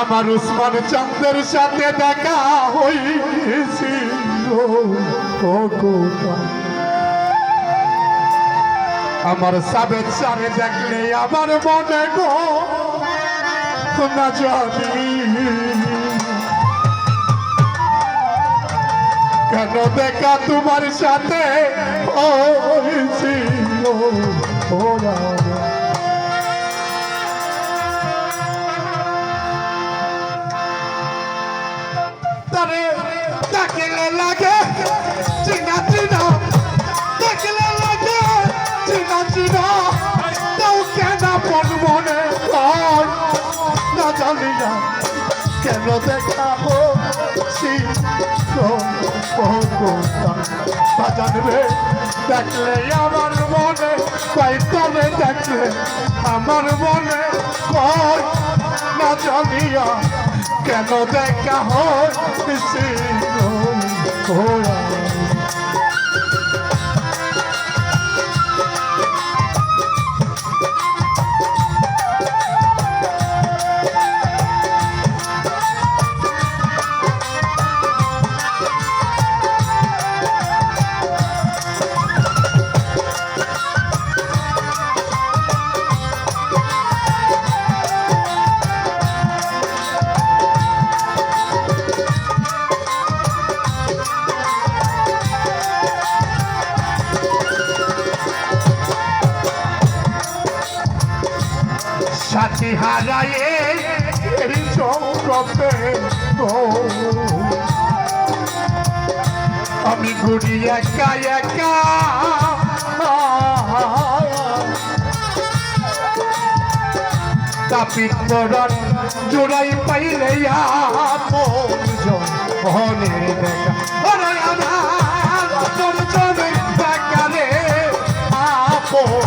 আমার উসমান চন্দ্রের সাথে দেখা গোপাল। আমার সাবেদ সারে দেখলে আমার মনে গো, না জানি। কেন দেখা তোমার সাথে ও রাজা জানি না কেন দেখা হচ্ছি বাজান রে দেখলে আমার মনে, তাই তবে দেখলে আমার মনে হয়, না জানিয়া কেন দেখা হচ্ছে ওরা সাথী হারায়ে। আমি ঘুরি একা একা। তাপিত পরাণ জোড়াই পাইলে ওরে আমার জনে দেখা রে, আপন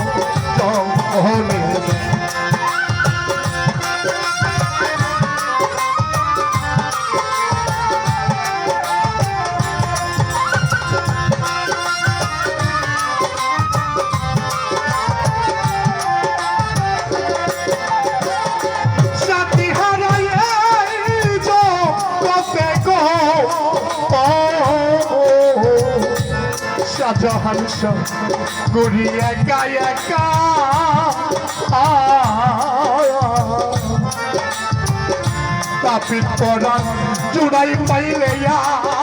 শাহ গুড়ি একা একা তাপিত পরাণ জুড়াই পাইলে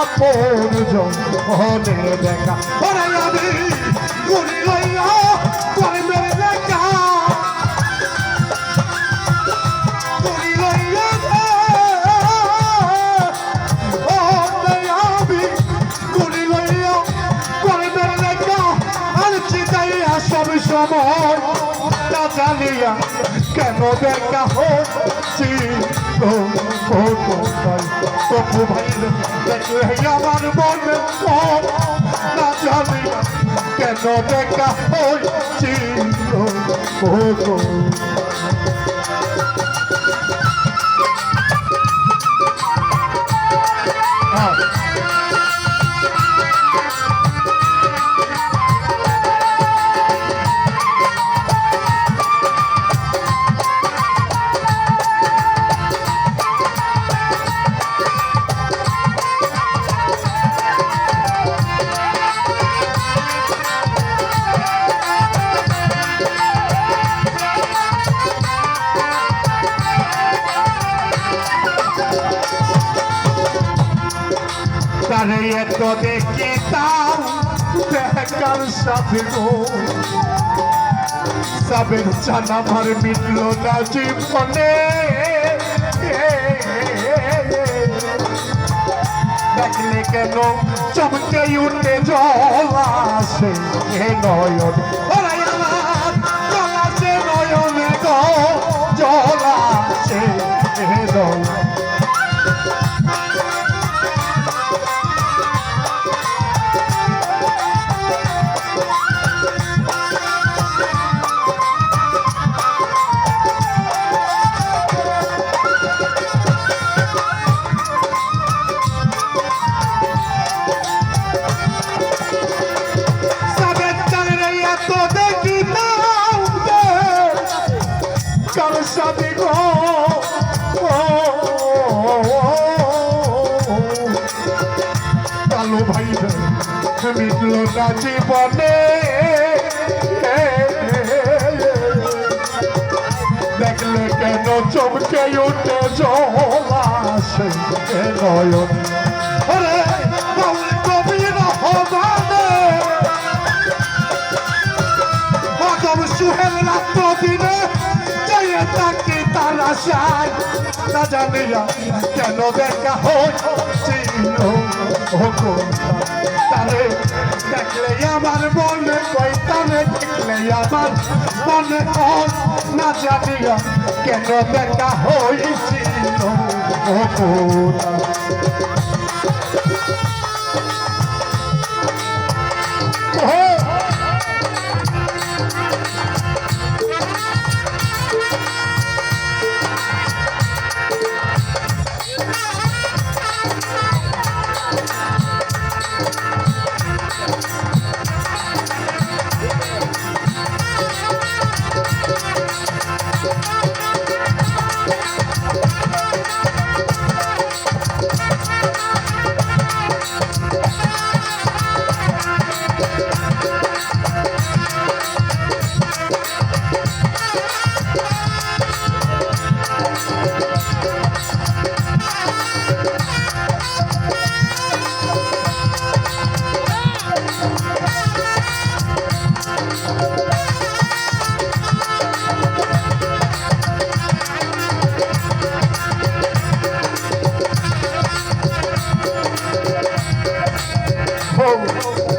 আপন জনে দেখা। ওরে আমি গুড়ি জানিয়া কেন দেখা হচ্ছি? ও ও ভাই দেখলে আমার মনে না জানি কেন দেখা হচ্ছি? তারে এত দেখি তাও দেখার সাথে গো সাবের চান আমার মিটল না জীবনে। দেখলে কেন চমকে উঠে জল আসে নয়ন। মিটল না জীবনে। দেখলে কেন চমকে উঠে জলাশে নয়ন? সুহেল রাত্র দিনে জয়ে তাকে তার জানিয়া কেন দেখা হচ্ছিল তারে দেখলে আমার মনে কই তারে দেখলে আমার মনে হয় না জানিয়া কেন দেখা হয়েছিল। আমি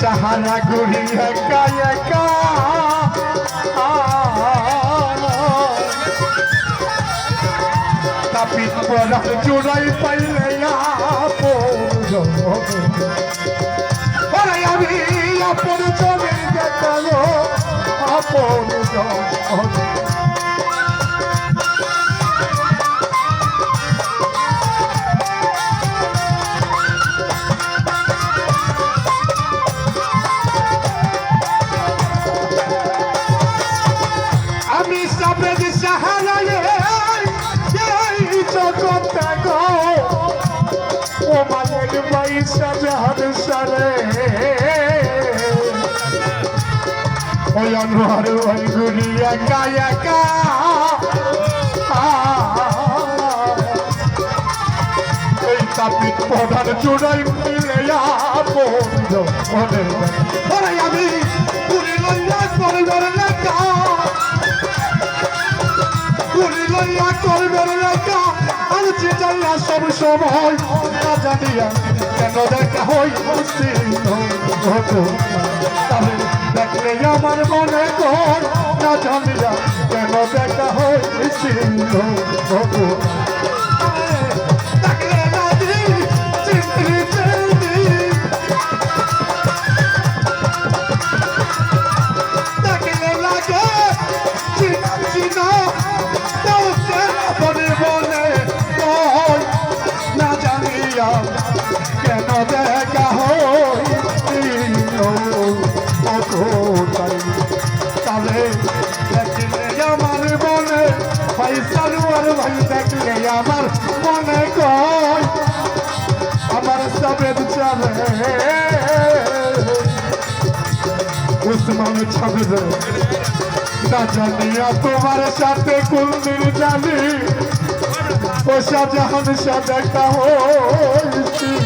সাহারা গুড়ি একা একা। তাপিত পড়া চুরাই পাইলে আপন আমি আপন জমি দেখাল আপন ও মালের পয়সা জাহান সারে। ওই আনোয়ার ওই গুড়ি একা একা এই তাপিত প্রধান চূড়াই মিলে বন্ধ মনে ওরে আমি পুরি লইয়া করবেন লেখা। পুরি লইয়া করবেন লেখা। যে যাইয়া সব সময়। না জানিয়া কেন দেখা হই তবে দেখলে আমার মনে কর না জানিয়া কেন দেখা হয়েছিল দেখলে কেন দেখা অতটাই তাহলে আমার মনে ভাই সারুয়ার ভাই আমার মনে জানিয়া তোমার সাথে কুলদির জানি ও শাহজাহান সাদা হয়েছিল